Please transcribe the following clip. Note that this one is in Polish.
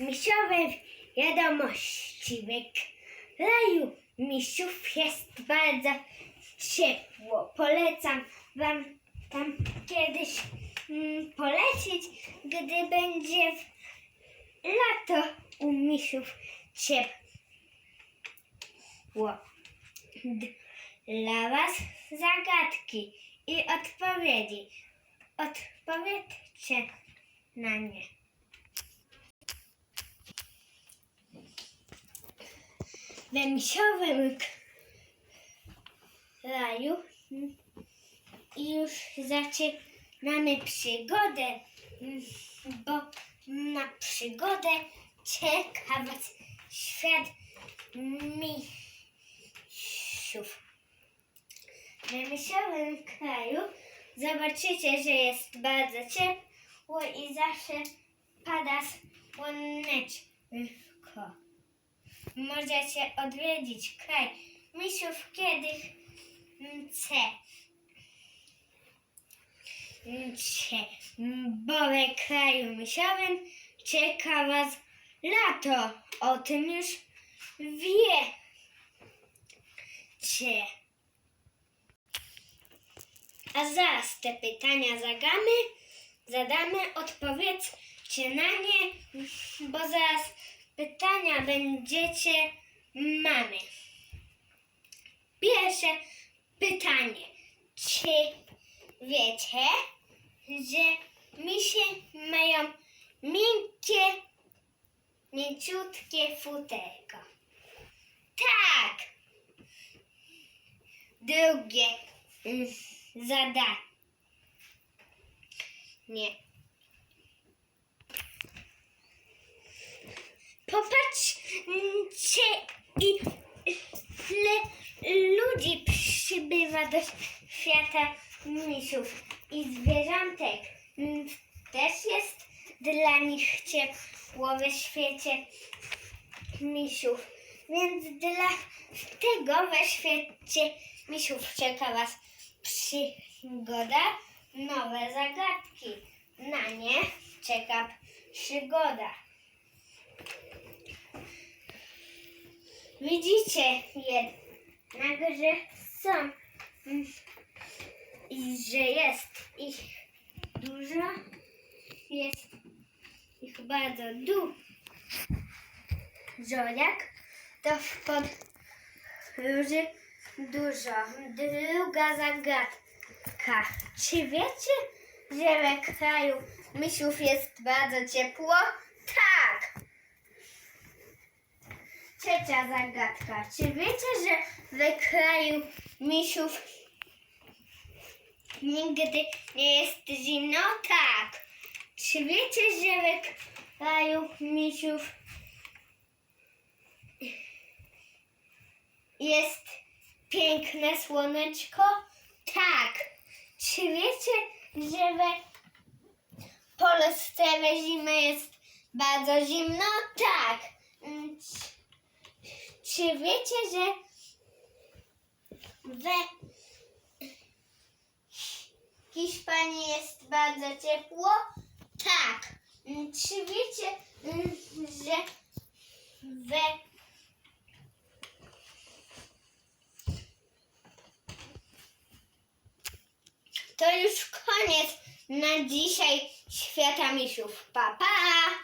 misiowej wiadomości. W kraju misiów jest bardzo ciepło. Polecam Wam tam kiedyś mm, polecieć, gdy będzie lato u misiów ciepło. Dla Was zagadki i odpowiedzi. Odpowiedzcie na nie. We misiowym kraju mm, już zaczynamy przygodę, bo na przygodę czeka Was świat misiów. W misiowym kraju zobaczycie, że jest bardzo ciepło i zawsze pada słoneczko. Możecie odwiedzić kraj misiów kiedy chce. Bo we kraju misiowym czeka Was lato. O tym już wiecie. A zaraz te pytania zagamy, zadamy, odpowiedzcie na nie, bo zaraz pytania będziecie mamy. Pierwsze pytanie. Czy wiecie, że misie mają miękkie, mięciutkie futerko? Tak. Drugie zadanie. Popatrzcie, ile ludzi przybywa do świata misiów i zwierzątek. Mm, Też jest dla nich ciepło we świecie misiów. Więc dla tego we świecie misiów czeka Was przygoda, nowe zagadki. Na nie czeka przygoda. Widzicie jednak, że są i że jest ich dużo, jest ich bardzo dużo, jak to w podróży dużo. Druga zagadka. Czy wiecie, że we kraju misiów jest bardzo ciepło? Tak! Trzecia zagadka. Czy wiecie, że we kraju misiów nigdy nie jest zimno? Tak. Czy wiecie, że we kraju misiów jest piękne słoneczko? Tak. Czy wiecie, że we Polsce we zimę jest bardzo zimno? Tak. Czy wiecie, że we Hiszpanii jest bardzo ciepło? Tak. Czy wiecie, że we To już koniec na dzisiaj świata misiów. Pa, pa!